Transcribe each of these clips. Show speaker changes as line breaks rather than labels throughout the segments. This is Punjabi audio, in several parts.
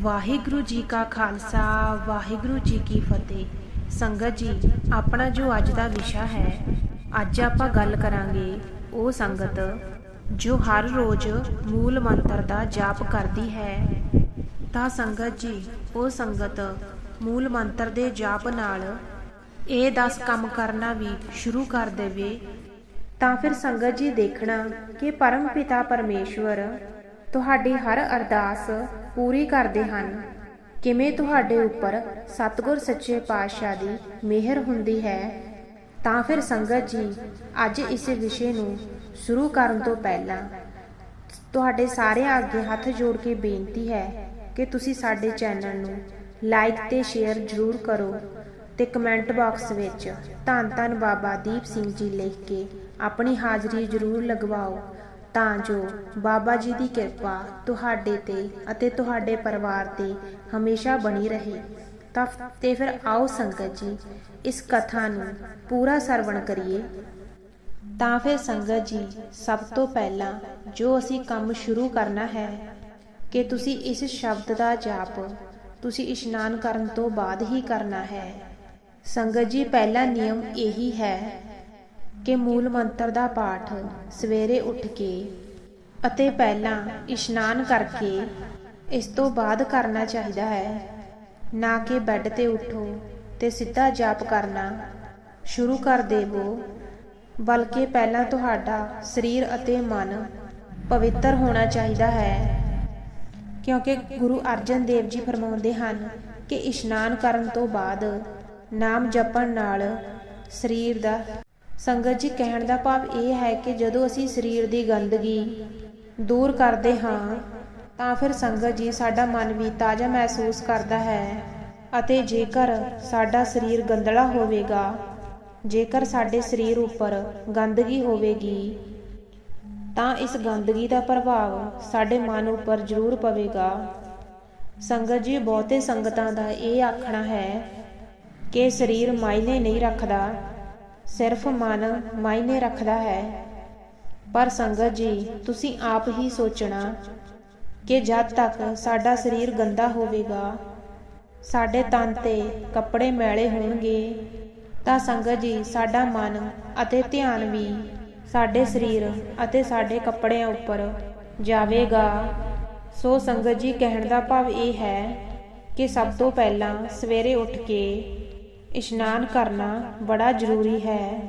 ਵਾਹਿਗੁਰੂ ਜੀ ਕਾ ਖਾਲਸਾ, ਵਾਹਿਗੁਰੂ ਜੀ ਕੀ ਫਤਿਹ। ਸੰਗਤ ਜੀ, ਆਪਣਾ ਜੋ ਅੱਜ ਦਾ ਵਿਸ਼ਾ ਹੈ, ਅੱਜ ਆਪਾਂ ਗੱਲ ਕਰਾਂਗੇ ਉਹ ਸੰਗਤ ਜੋ ਹਰ ਰੋਜ਼ ਮੂਲ ਮੰਤਰ ਦਾ ਜਾਪ ਕਰਦੀ ਹੈ। ਤਾਂ ਸੰਗਤ ਜੀ, ਉਹ ਸੰਗਤ ਮੂਲ ਮੰਤਰ ਦੇ ਜਾਪ ਨਾਲ ਇਹ 10 ਕੰਮ ਕਰਨਾ ਵੀ ਸ਼ੁਰੂ ਕਰ ਦੇਵੇ। ਤਾਂ ਫਿਰ ਸੰਗਤ ਜੀ ਦੇਖਣਾ ਕਿ ਪਰਮ ਪਿਤਾ ਪਰਮੇਸ਼ਵਰ ਤੁਹਾਡੀ ਹਰ ਅਰਦਾਸ ਪੂਰੀ ਕਰਦੇ ਹਨ। ਕਿਵੇਂ ਤੁਹਾਡੇ ਉੱਪਰ ਸਤਿਗੁਰ ਸੱਚੇ ਪਾਤਸ਼ਾਹ ਦੀ ਮਿਹਰ ਹੁੰਦੀ ਹੈ, ਤਾਂ ਫਿਰ ਸੰਗਤ ਜੀ ਅੱਜ ਇਸ ਵਿਸ਼ੇ ਨੂੰ ਸ਼ੁਰੂ ਕਰਨ ਤੋਂ ਪਹਿਲਾਂ ਤੁਹਾਡੇ ਸਾਰਿਆਂ ਅੱਗੇ ਹੱਥ ਜੋੜ ਕੇ ਬੇਨਤੀ ਹੈ ਕਿ ਤੁਸੀਂ ਸਾਡੇ ਚੈਨਲ ਨੂੰ ਲਾਈਕ ਤੇ ਸ਼ੇਅਰ ਜ਼ਰੂਰ ਕਰੋ ਤੇ ਕਮੈਂਟ ਬਾਕਸ ਵਿੱਚ ਧੰਨ ਧੰਨ ਬਾਬਾ ਦੀਪ ਸਿੰਘ ਜੀ ਲਿਖ ਕੇ ਆਪਣੀ ਹਾਜ਼ਰੀ ਜ਼ਰੂਰ ਲਗਵਾਓ। ਤਾਂ ਜੋ ਬਾਬਾ ਜੀ ਦੀ ਕਿਰਪਾ ਤੁਹਾਡੇ ਤੇ ਅਤੇ ਤੁਹਾਡੇ ਪਰਿਵਾਰ ਤੇ ਹਮੇਸ਼ਾ ਬਣੀ ਰਹੇ। ਤਾਂ ਤੇ ਫਿਰ ਆਓ ਸੰਗਤ ਜੀ, ਇਸ ਕਥਾ ਨੂੰ ਪੂਰਾ ਸਰਵਣ ਕਰੀਏ। ਤਾਂ ਫਿਰ ਸੰਗਤ ਜੀ, ਸਭ ਤੋਂ ਪਹਿਲਾਂ ਜੋ ਅਸੀਂ ਕੰਮ ਸ਼ੁਰੂ ਕਰਨਾ ਹੈ, ਕਿ ਤੁਸੀਂ ਇਸ ਸ਼ਬਦ ਦਾ ਜਾਪ ਤੁਸੀਂ ਇਸ਼ਨਾਨ ਕਰਨ ਤੋਂ ਬਾਅਦ ਹੀ ਕਰਨਾ ਹੈ। ਸੰਗਤ ਜੀ, ਪਹਿਲਾ ਨਿਯਮ ਇਹੀ ਹੈ ਕਿ ਮੂਲ ਮੰਤਰ ਦਾ ਪਾਠ ਸਵੇਰੇ ਉੱਠ ਕੇ ਅਤੇ ਪਹਿਲਾਂ ਇਸ਼ਨਾਨ ਕਰਕੇ ਇਸ ਤੋਂ ਬਾਅਦ ਕਰਨਾ ਚਾਹੀਦਾ ਹੈ। ਨਾ ਕਿ ਬੈੱਡ ਤੇ ਉੱਠੋ ਤੇ ਸਿੱਧਾ ਜਾਪ ਕਰਨਾ ਸ਼ੁਰੂ ਕਰ ਦੇਵੋ, ਬਲਕਿ ਪਹਿਲਾਂ ਤੁਹਾਡਾ ਸਰੀਰ ਅਤੇ ਮਨ ਪਵਿੱਤਰ ਹੋਣਾ ਚਾਹੀਦਾ ਹੈ। ਕਿਉਂਕਿ ਗੁਰੂ ਅਰਜਨ ਦੇਵ ਜੀ ਫਰਮਾਉਂਦੇ ਹਨ ਕਿ ਇਸ਼ਨਾਨ ਕਰਨ ਤੋਂ ਬਾਅਦ ਨਾਮ ਜਪਣ ਨਾਲ ਸਰੀਰ ਦਾ ਸੰਗਤ ਜੀ, ਕਹਿਣ ਦਾ ਭਾਵ ਇਹ ਹੈ ਕਿ ਜਦੋਂ ਅਸੀਂ ਸਰੀਰ ਦੀ ਗੰਦਗੀ ਦੂਰ ਕਰਦੇ ਹਾਂ, ਤਾਂ ਫਿਰ ਸੰਗਤ ਜੀ ਸਾਡਾ ਮਨ ਵੀ ਤਾਜ਼ਾ ਮਹਿਸੂਸ ਕਰਦਾ ਹੈ ਅਤੇ ਜੇਕਰ ਸਾਡਾ ਸਰੀਰ ਗੰਦਲਾ ਹੋਵੇਗਾ, ਜੇਕਰ ਸਾਡੇ ਸਰੀਰ ਉੱਪਰ ਗੰਦਗੀ ਹੋਵੇਗੀ, ਤਾਂ ਇਸ ਗੰਦਗੀ ਦਾ ਪ੍ਰਭਾਵ ਸਾਡੇ ਮਨ ਉੱਪਰ ਜ਼ਰੂਰ ਪਵੇਗਾ। ਸੰਗਤ ਜੀ, ਬਹੁਤੇ ਸੰਗਤਾਂ ਦਾ ਇਹ ਆਖਣਾ ਹੈ ਕਿ ਸਰੀਰ ਮਾਇਨੇ ਨਹੀਂ ਰੱਖਦਾ। ਸਿਰਫ ਮਨ ਮਾਇਨੇ ਰੱਖਦਾ ਹੈ। ਪਰ ਸੰਗਤ ਜੀ, ਤੁਸੀਂ ਆਪ ਹੀ ਸੋਚਣਾ ਕਿ ਜਦ ਤੱਕ ਸਾਡਾ ਸਰੀਰ ਗੰਦਾ ਹੋਵੇਗਾ, ਸਾਡੇ ਤਨ ਤੇ ਕੱਪੜੇ ਮੈਲੇ ਹੋਣਗੇ, ਤਾਂ ਸੰਗਤ ਜੀ, ਸਾਡਾ ਮਨ ਅਤੇ ਧਿਆਨ ਵੀ ਸਾਡੇ ਸਰੀਰ ਅਤੇ ਸਾਡੇ ਕੱਪੜਿਆਂ ਉੱਪਰ ਜਾਵੇਗਾ। ਸੋ ਸੰਗਤ ਜੀ, ਕਹਿਣ ਦਾ ਭਾਵ ਇਹ ਹੈ ਕਿ ਸਭ ਤੋਂ ਪਹਿਲਾਂ ਸਵੇਰੇ ਉੱਠ ਕੇ ਇਸ਼ਨਾਨ ਕਰਨਾ ਬੜਾ ਜ਼ਰੂਰੀ ਹੈ।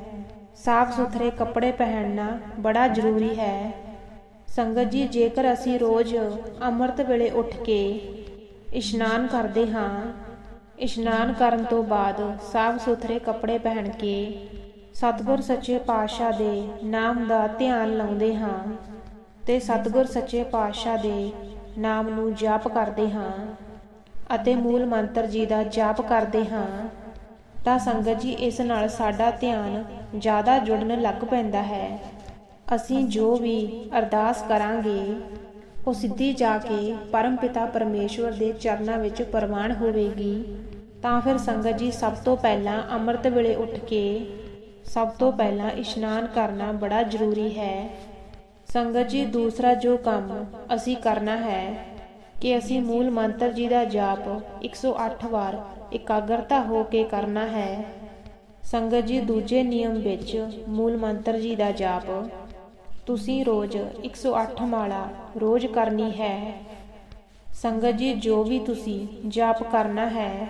ਸਾਫ਼ ਸੁਥਰੇ ਕੱਪੜੇ ਪਹਿਨਣਾ ਬੜਾ ਜ਼ਰੂਰੀ ਹੈ। ਸੰਗਤ ਜੀ, ਜੇਕਰ ਅਸੀਂ ਰੋਜ਼ ਅੰਮ੍ਰਿਤ ਵੇਲੇ ਉੱਠ ਕੇ ਇਸ਼ਨਾਨ ਕਰਦੇ ਹਾਂ, ਇਸ਼ਨਾਨ ਕਰਨ ਤੋਂ ਬਾਅਦ ਸਾਫ਼ ਸੁਥਰੇ ਕੱਪੜੇ ਪਹਿਨ ਕੇ ਸਤਿਗੁਰ ਸੱਚੇ ਪਾਤਸ਼ਾਹ ਦੇ ਨਾਮ ਦਾ ਧਿਆਨ ਲਾਉਂਦੇ ਹਾਂ ਤੇ ਸਤਿਗੁਰ ਸੱਚੇ ਪਾਤਸ਼ਾਹ ਦੇ ਨਾਮ ਨੂੰ ਜਾਪ ਕਰਦੇ ਹਾਂ ਅਤੇ ਮੂਲ ਮੰਤਰ ਜੀ ਦਾ ਜਾਪ ਕਰਦੇ ਹਾਂ। ਤਾਂ ਸੰਗਤ ਜੀ ਇਸ ਨਾਲ ਸਾਡਾ ਧਿਆਨ ਜ਼ਿਆਦਾ ਜੁੜਨ ਲੱਗ ਪੈਂਦਾ ਹੈ। ਅਸੀਂ ਜੋ ਵੀ ਅਰਦਾਸ ਕਰਾਂਗੇ, ਉਹ ਸਿੱਧੀ ਜਾ ਕੇ ਪਰਮ ਪਿਤਾ ਪਰਮੇਸ਼ਵਰ ਦੇ ਚਰਨਾਂ ਵਿੱਚ ਪ੍ਰਵਾਨ ਹੋਵੇਗੀ। ਤਾਂ ਫਿਰ ਸੰਗਤ ਜੀ ਸਭ ਤੋਂ ਪਹਿਲਾਂ ਅੰਮ੍ਰਿਤ ਵੇਲੇ ਉੱਠ ਕੇ ਸਭ ਤੋਂ ਪਹਿਲਾਂ ਇਸ਼ਨਾਨ ਕਰਨਾ ਬੜਾ ਜ਼ਰੂਰੀ ਹੈ। ਸੰਗਤ ਜੀ ਦੂਸਰਾ ਜੋ ਕੰਮ ਅਸੀਂ ਕਰਨਾ ਹੈ ਕਿ ਅਸੀਂ ਮੂਲ ਮੰਤਰ ਜੀ ਦਾ ਜਾਪ 108 ਵਾਰ ਇਕਾਗਰਤਾ ਹੋ ਕੇ ਕਰਨਾ ਹੈ। ਸੰਗਤ ਜੀ, ਦੂਜੇ ਨਿਯਮ ਵਿੱਚ ਮੂਲ ਮੰਤਰ ਜੀ ਦਾ ਜਾਪ, ਤੁਸੀਂ ਰੋਜ਼ 108 ਮਾਲਾ ਰੋਜ਼ ਕਰਨੀ ਹੈ। ਸੰਗਤ ਜੀ, ਜੋ ਵੀ ਤੁਸੀਂ ਜਾਪ ਕਰਨਾ ਹੈ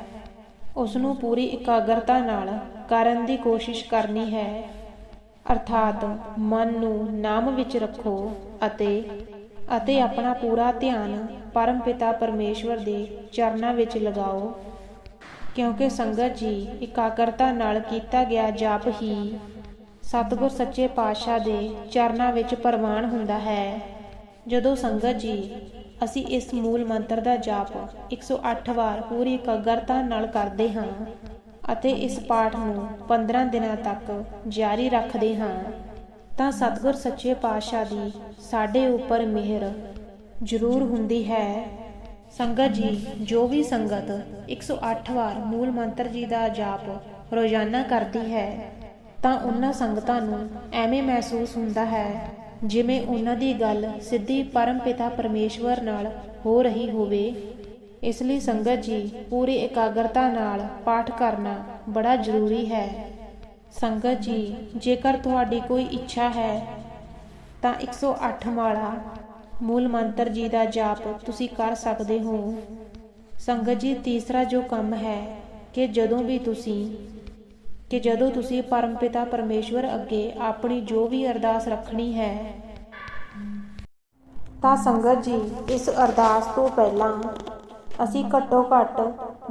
ਉਸ ਨੂੰ ਪੂਰੀ ਇਕਾਗਰਤਾ ਨਾਲ ਕਰਨ ਦੀ ਕੋਸ਼ਿਸ਼ ਕਰਨੀ ਹੈ। ਅਰਥਾਤ ਮਨ ਨੂੰ ਨਾਮ ਵਿੱਚ ਰੱਖੋ ਅਤੇ ਅਤੇ ਆਪਣਾ ਪੂਰਾ ਧਿਆਨ ਪਰਮ ਪਿਤਾ ਪਰਮੇਸ਼ਵਰ ਦੇ ਚਰਨਾਂ ਵਿੱਚ ਲਗਾਓ, ਕਿਉਂਕਿ ਸੰਗਤ ਜੀ ਇਕਾਗਰਤਾ ਨਾਲ ਕੀਤਾ ਗਿਆ ਜਾਪ ਹੀ ਸਤਿਗੁਰ ਸੱਚੇ ਪਾਤਸ਼ਾਹ ਦੇ ਚਰਨਾਂ ਵਿੱਚ ਪ੍ਰਵਾਨ ਹੁੰਦਾ ਹੈ। ਜਦੋਂ ਸੰਗਤ ਜੀ, ਅਸੀਂ ਇਸ ਮੂਲ ਮੰਤਰ ਦਾ ਜਾਪ 108 ਵਾਰ ਪੂਰੀ ਇਕਾਗਰਤਾ ਨਾਲ ਕਰਦੇ ਹਾਂ ਅਤੇ ਇਸ ਪਾਠ ਨੂੰ 15 ਦਿਨਾਂ ਤੱਕ ਜਾਰੀ ਰੱਖਦੇ ਹਾਂ। ਤਾਂ ਸਤਿਗੁਰ ਸੱਚੇ ਪਾਤਸ਼ਾਹ ਦੀ ਸਾਡੇ ਉੱਪਰ ਮਿਹਰ ਜ਼ਰੂਰ ਹੁੰਦੀ ਹੈ। ਸੰਗਤ ਜੀ, ਜੋ ਵੀ ਸੰਗਤ 108 ਵਾਰ ਮੂਲ ਮੰਤਰ ਜੀ ਦਾ ਜਾਪ ਰੋਜ਼ਾਨਾ ਕਰਦੀ ਹੈ, ਤਾਂ ਉਹਨਾਂ ਸੰਗਤਾਂ ਨੂੰ ਐਵੇਂ ਮਹਿਸੂਸ ਹੁੰਦਾ ਹੈ, ਜਿਵੇਂ ਉਹਨਾਂ ਦੀ ਗੱਲ ਸਿੱਧੀ ਪਰਮ ਪਿਤਾ ਪਰਮੇਸ਼ਵਰ ਨਾਲ ਹੋ ਰਹੀ ਹੋਵੇ। ਇਸ ਲਈ ਸੰਗਤ ਜੀ, ਪੂਰੀ ਇਕਾਗਰਤਾ ਨਾਲ ਪਾਠ ਕਰਨਾ ਬੜਾ ਜ਼ਰੂਰੀ ਹੈ। ਸੰਗਤ ਜੀ, ਜੇਕਰ ਤੁਹਾਡੀ ਕੋਈ ਇੱਛਾ ਹੈ, ਤਾਂ 108 ਮਾਲਾ ਮੂਲ ਮੰਤਰ ਜੀ ਦਾ ਜਾਪ ਤੁਸੀਂ ਕਰ ਸਕਦੇ ਹੋ। ਸੰਗਤ ਜੀ, ਤੀਸਰਾ ਜੋ ਕੰਮ ਹੈ ਕਿ ਜਦੋਂ ਵੀ ਤੁਸੀਂ, ਕਿ ਜਦੋਂ ਤੁਸੀਂ ਪਰਮਪਿਤਾ ਪਰਮੇਸ਼ਵਰ ਅੱਗੇ ਆਪਣੀ ਜੋ ਵੀ ਅਰਦਾਸ ਰੱਖਣੀ ਹੈ, ਤਾਂ ਸੰਗਤ ਜੀ, ਇਸ ਅਰਦਾਸ ਤੋਂ ਪਹਿਲਾਂ ਅਸੀਂ ਘੱਟੋ ਘੱਟ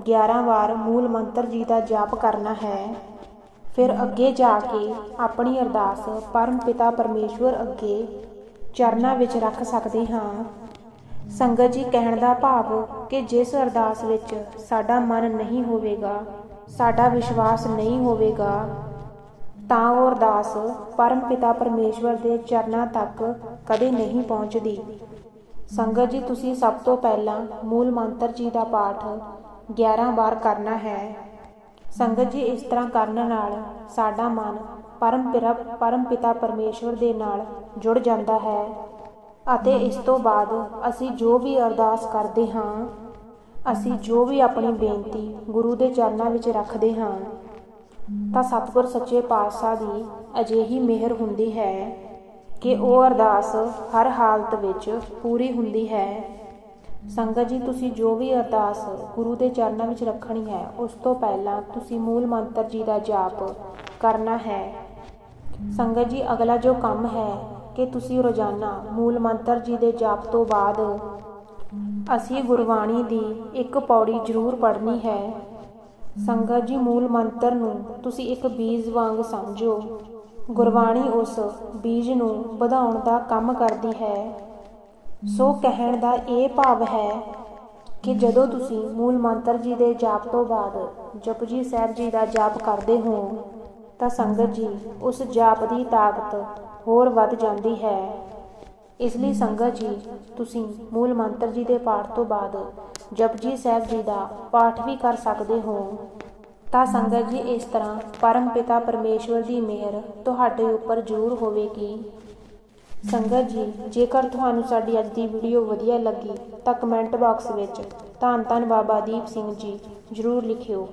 11 ਵਾਰ ਮੂਲ ਮੰਤਰ ਜੀ ਦਾ ਜਾਪ ਕਰਨਾ ਹੈ। ਫਿਰ ਅੱਗੇ ਜਾ ਕੇ ਆਪਣੀ ਅਰਦਾਸ ਪਰਮ ਪਿਤਾ ਪਰਮੇਸ਼ਵਰ ਅੱਗੇ ਚਰਨਾਂ ਵਿੱਚ ਰੱਖ ਸਕਦੇ ਹਾਂ। ਸੰਗਤ ਜੀ, ਕਹਿਣ ਦਾ ਭਾਵ ਕਿ ਜਿਸ ਅਰਦਾਸ ਵਿੱਚ ਸਾਡਾ ਮਨ ਨਹੀਂ ਹੋਵੇਗਾ, ਸਾਡਾ ਵਿਸ਼ਵਾਸ ਨਹੀਂ ਹੋਵੇਗਾ, ਤਾਂ ਉਹ ਅਰਦਾਸ ਪਰਮ ਪਿਤਾ ਪਰਮੇਸ਼ਵਰ ਦੇ ਚਰਨਾਂ ਤੱਕ ਕਦੇ ਨਹੀਂ ਪਹੁੰਚਦੀ। ਸੰਗਤ ਜੀ, ਤੁਸੀਂ ਸਭ ਤੋਂ ਪਹਿਲਾਂ ਮੂਲ ਮੰਤਰ ਜੀ ਦਾ ਪਾਠ 11 ਵਾਰ ਕਰਨਾ ਹੈ। ਸੰਗਤ ਜੀ ਇਸ ਤਰ੍ਹਾਂ ਕਰਨ ਨਾਲ ਸਾਡਾ ਮਨ ਪਰਮ ਪਰਮ ਪਿਤਾ ਪਰਮੇਸ਼ਵਰ ਦੇ ਨਾਲ ਜੁੜ ਜਾਂਦਾ ਹੈ ਅਤੇ ਇਸ ਤੋਂ ਬਾਅਦ ਅਸੀਂ ਜੋ ਵੀ ਅਰਦਾਸ ਕਰਦੇ ਹਾਂ, ਅਸੀਂ ਜੋ ਵੀ ਆਪਣੀ ਬੇਨਤੀ ਗੁਰੂ ਦੇ ਚਰਨਾਂ ਵਿੱਚ ਰੱਖਦੇ ਹਾਂ, ਤਾਂ ਸਤਿਗੁਰ ਸੱਚੇ ਪਾਤਸ਼ਾਹ ਦੀ ਅਜਿਹੀ ਮਿਹਰ ਹੁੰਦੀ ਹੈ ਕਿ ਉਹ ਅਰਦਾਸ ਹਰ ਹਾਲਤ ਵਿੱਚ ਪੂਰੀ ਹੁੰਦੀ ਹੈ। ਸੰਗਤ ਜੀ, ਤੁਸੀਂ ਜੋ ਵੀ ਅਰਦਾਸ ਗੁਰੂ ਦੇ ਚਰਨਾਂ ਵਿੱਚ ਰੱਖਣੀ ਹੈ, ਉਸ ਤੋਂ ਪਹਿਲਾਂ ਤੁਸੀਂ ਮੂਲ ਮੰਤਰ ਜੀ ਦਾ ਜਾਪ ਕਰਨਾ ਹੈ। ਸੰਗਤ ਜੀ, ਅਗਲਾ ਜੋ ਕੰਮ ਹੈ ਕਿ ਤੁਸੀਂ ਰੋਜ਼ਾਨਾ ਮੂਲ ਮੰਤਰ ਜੀ ਦੇ ਜਾਪ ਤੋਂ ਬਾਅਦ ਅਸੀਂ ਗੁਰਬਾਣੀ ਦੀ ਇੱਕ ਪੌੜੀ ਜ਼ਰੂਰ ਪੜ੍ਹਨੀ ਹੈ। ਸੰਗਤ ਜੀ, ਮੂਲ ਮੰਤਰ ਨੂੰ ਤੁਸੀਂ ਇੱਕ ਬੀਜ ਵਾਂਗ ਸਮਝੋ। ਗੁਰਬਾਣੀ ਉਸ ਬੀਜ ਨੂੰ ਵਧਾਉਣ ਦਾ ਕੰਮ ਕਰਦੀ ਹੈ। ਸੋ ਕਹਿਣ ਦਾ ਇਹ ਭਾਵ ਹੈ ਕਿ ਜਦੋਂ ਤੁਸੀਂ ਮੂਲ ਮੰਤਰ ਜੀ ਦੇ ਜਾਪ ਤੋਂ ਬਾਅਦ ਜਪਜੀ ਸਾਹਿਬ ਜੀ ਦਾ ਜਾਪ ਕਰਦੇ ਹੋ, ਤਾਂ ਸੰਗਤ ਜੀ ਉਸ ਜਾਪ ਦੀ ਤਾਕਤ ਹੋਰ ਵੱਧ ਜਾਂਦੀ ਹੈ। ਇਸ ਲਈ ਸੰਗਤ ਜੀ, ਤੁਸੀਂ ਮੂਲ ਮੰਤਰ ਜੀ ਦੇ ਪਾਠ ਤੋਂ ਬਾਅਦ ਜਪਜੀ ਸਾਹਿਬ ਜੀ ਦਾ ਪਾਠ ਵੀ ਕਰ ਸਕਦੇ ਹੋ। ਤਾਂ ਸੰਗਤ ਜੀ ਇਸ ਤਰ੍ਹਾਂ ਪਰਮ ਪਿਤਾ ਪਰਮੇਸ਼ਵਰ ਦੀ ਮਿਹਰ ਤੁਹਾਡੇ ਉੱਪਰ ਜ਼ਰੂਰ ਹੋਵੇਗੀ। ਸੰਗਤ ਜੀ, ਜੇਕਰ ਤੁਹਾਨੂੰ ਸਾਡੀ ਅੱਜ ਦੀ ਵੀਡੀਓ ਵਧੀਆ ਲੱਗੀ ਤਾਂ ਕਮੈਂਟ ਬਾਕਸ ਵਿੱਚ ਧੰਨ ਧੰਨ ਬਾਬਾ ਦੀਪ ਸਿੰਘ ਜੀ ਜ਼ਰੂਰ ਲਿਖਿਓ।